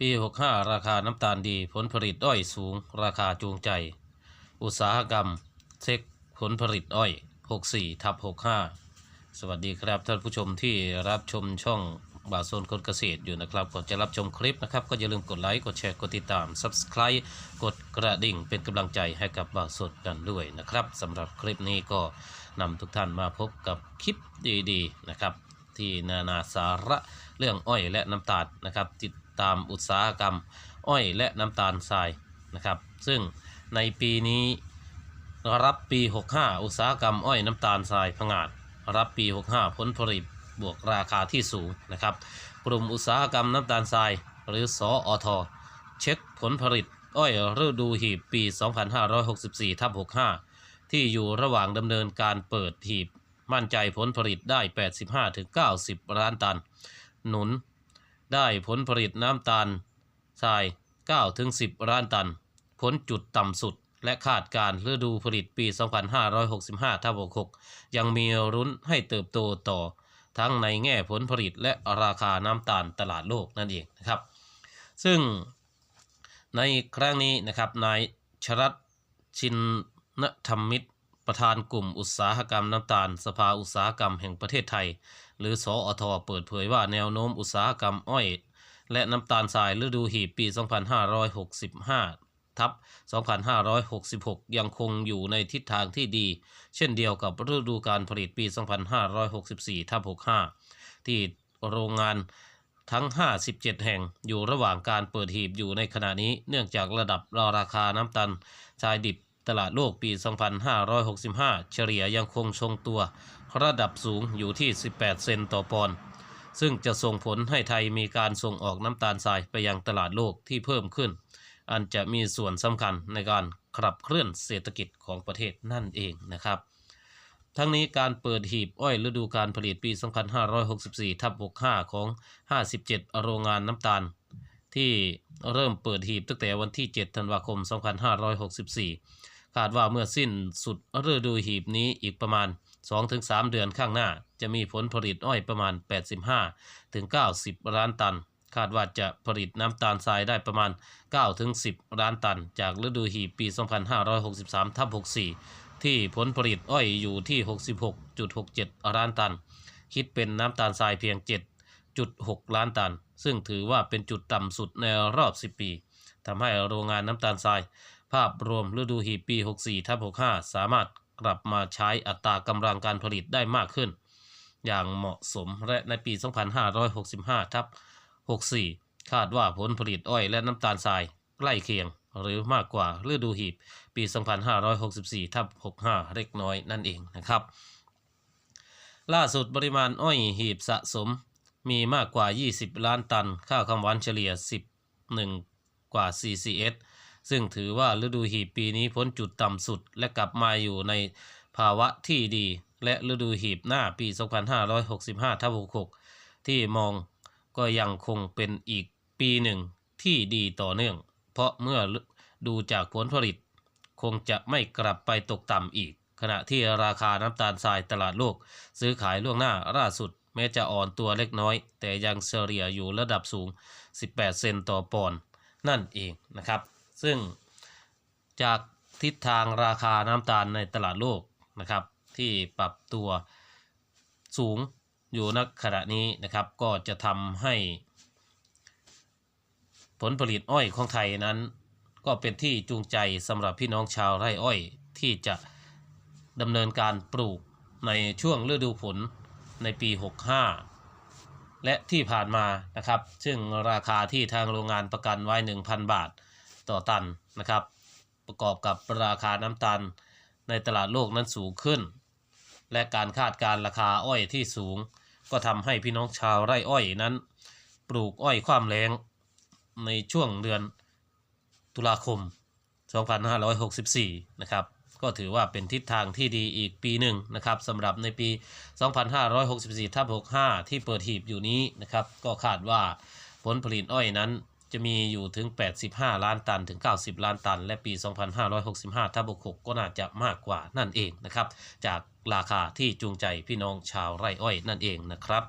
ปี 65 ราคาน้ำตาลดี ผลผลิตอ้อยสูง ราคาจูงใจ อุตสาหกรรมเช็คผลผลิตอ้อย 64ทับ65 สวัสดีครับท่านผู้ชมที่รับชมช่องบาโซนคนเกษตรอยู่นะครับ ก่อนจะรับชมคลิปนะครับ ก็อย่าลืมกดไลค์ กดแชร์ กดติดตาม Subscribe กดกระดิ่งเป็นกำลังใจให้กับบาโซนกันด้วยนะครับสำหรับคลิปนี้ก็นำทุกท่านมาพบกับคลิปดีๆนะครับที่นานาสาระเรื่องอ้อยและน้ำตาลนะครับติด ตามอุตสาหกรรม อ้อยและน้ำตาลทรายนะครับ ซึ่งในปีนี้รับปี 65 อุตสาหกรรมอ้อยน้ำตาลทรายผงาด รับปี 65 ผลผลิตบวกราคาที่สูงนะครับ กลุ่มอุตสาหกรรมน้ำตาลทราย หรือสออทเช็คผลผลิต อ้อยฤดูหีบปี 2564ทับ65 ที่อยู่ระหว่างดำเนินการเปิดหีบ มั่นใจผลผลิตได้ 85-90 ล้านตัน หนุน ได้ผลผลิตน้ำตาลทราย 9-10 ล้านตันพ้นจุดต่ำสุด และคาดการฤดูผลิตปี 2565ทับ66ยังมีรุ้นให้เติบโตต่อ ทั้งในแง่ผลผลิตและราคาน้ำตาลตลาดโลกนั่นเองนะครับ ซึ่งในครั้งนี้นะครับนายชรัตชินนธรรมมิตร ประธานกลุ่มอุตสาหกรรมน้ำตาล สภาอุตสาหกรรมแห่งประเทศไทย หรือสออทเปิดเผยว่าแนวโน้มอุตสาหกรรมอ้อย และน้ำตาลทรายฤดูหีบปี 2565 ทับ 2566 ยังคงอยู่ในทิศทางที่ดี เช่นเดียวกับฤดูการผลิตปี 2564 ทับ 65 ที่โรงงานทั้ง 57 แห่งอยู่ระหว่างการเปิดหีบอยู่ในขณะนี้ เนื่องจากระดับราคาน้ำตาลทรายดิบ ตลาดโลกปี 2565 เฉลี่ยยังคงทรงตัวระดับสูงอยู่ที่ 18 เซนต์ต่อปอนด์ ซึ่งจะส่งผลให้ไทยมีการส่งออกน้ำตาลทรายไปยังตลาดโลกที่เพิ่มขึ้น อันจะมีส่วนสำคัญในการขับเคลื่อนเศรษฐกิจของประเทศนั่นเองนะครับ ทั้งนี้การเปิดหีบอ้อยฤดูการผลิตปี 2564 ทับ65 ของ 57 โรงงานน้ำตาล ที่เริ่มเปิดหีบตั้งแต่วันที่ 7 ธันวาคม 2564 คาดว่าเมื่อสิ้นสุดฤดูหีบนี้อีกประมาณ 2-3 เดือนข้างหน้า จะมีผลผลิตอ้อยประมาณ 85-90 ล้านตัน คาดว่าจะผลิตน้ำตาลทรายได้ประมาณ 9-10 ล้านตัน จากฤดูหีบปี 2563ทับ64 ที่ผลผลิตอ้อยอยู่ที่ 66.67 ล้านตัน คิดเป็นน้ำตาลทรายเพียง 7.6 ล้านตัน ซึ่งถือว่าเป็นจุดต่ำสุดในรอบ 10 ปีทำให้โรงงานน้ำตาลทรายาพรวมฤดูหีบปี 64ทับ65 สามารถกลับมาใช้อัตรากำลังการผลิตได้มากขึ้น อย่างเหมาะสมและในปี 2565ทับ64 คาดว่าผลผลิตอ้อยและน้ำตาลทรายใกล้เคียง หรือมากกว่าฤดูหีบปี 2564ทับ65 เล็กน้อยนั่นเองนะครับ ล่าสุดปริมาณอ้อยหีบสะสมมีมากกว่า 20 ล้านตัน ข้าวคำหวานเฉลี่ย 11 กว่า CCS ซึ่งถือว่าฤดูหีบปีนี้พ้นจุดต่ำสุดและกลับมาอยู่ในภาวะที่ดี และฤดูหีบหน้าปี 2565ทับ66 ที่มองก็ยังคงเป็นอีกปีหนึ่งที่ดีต่อเนื่อง เพราะเมื่อดูจากผลผลิต คงจะไม่กลับไปตกต่ำอีก ขณะที่ราคาน้ำตาลทรายตลาดโลก ซื้อขายล่วงหน้าล่าสุดแม้จะอ่อนตัวเล็กน้อย แต่ยังเฉลี่ยอยู่ระดับสูง 18 เซนต์ต่อปอนด์นั่นเองนะครับ ซึ่งจากทิศทางราคาน้ำตาลในตลาดโลกนะครับ ที่ปรับตัวสูงอยู่ณขณะนี้นะครับก็จะทำให้ ผลผลิตอ้อยของไทยนั้น ก็เป็นที่จูงใจสำหรับพี่น้องชาวไร่อ้อยที่จะดำเนินการปลูกในช่วงฤดูฝนในปี 65 และที่ผ่านมานะครับ ซึ่งราคาที่ทางโรงงานประกันไว้ 1,000 บาท ต่อตันนะครับ ประกอบกับราคาน้ำตาลในตลาดโลกนั้นสูงขึ้น และการคาดการราคาอ้อยที่สูง ก็ทำให้พี่น้องชาวไร่อ้อยนั้น ปลูกอ้อยความแรงในช่วงเดือนตุลาคม 2564 นะครับ ก็ถือว่าเป็นทิศทางที่ดีอีกปีหนึ่งนะครับสำหรับในปี 2564ทับ65 ที่เปิดหีบอยู่นี้นะครับ ก็คาดว่าผลผลิตอ้อยนั้น จะมีอยู่ถึง 85 ล้านตันถึง 90 ล้านตัน และปี 2565 ถ้าบ66ก็น่าจะมากกว่านั่นเองนะครับ จากราคาที่จูงใจพี่น้องชาวไร่อ้อยนั่นเองนะครับ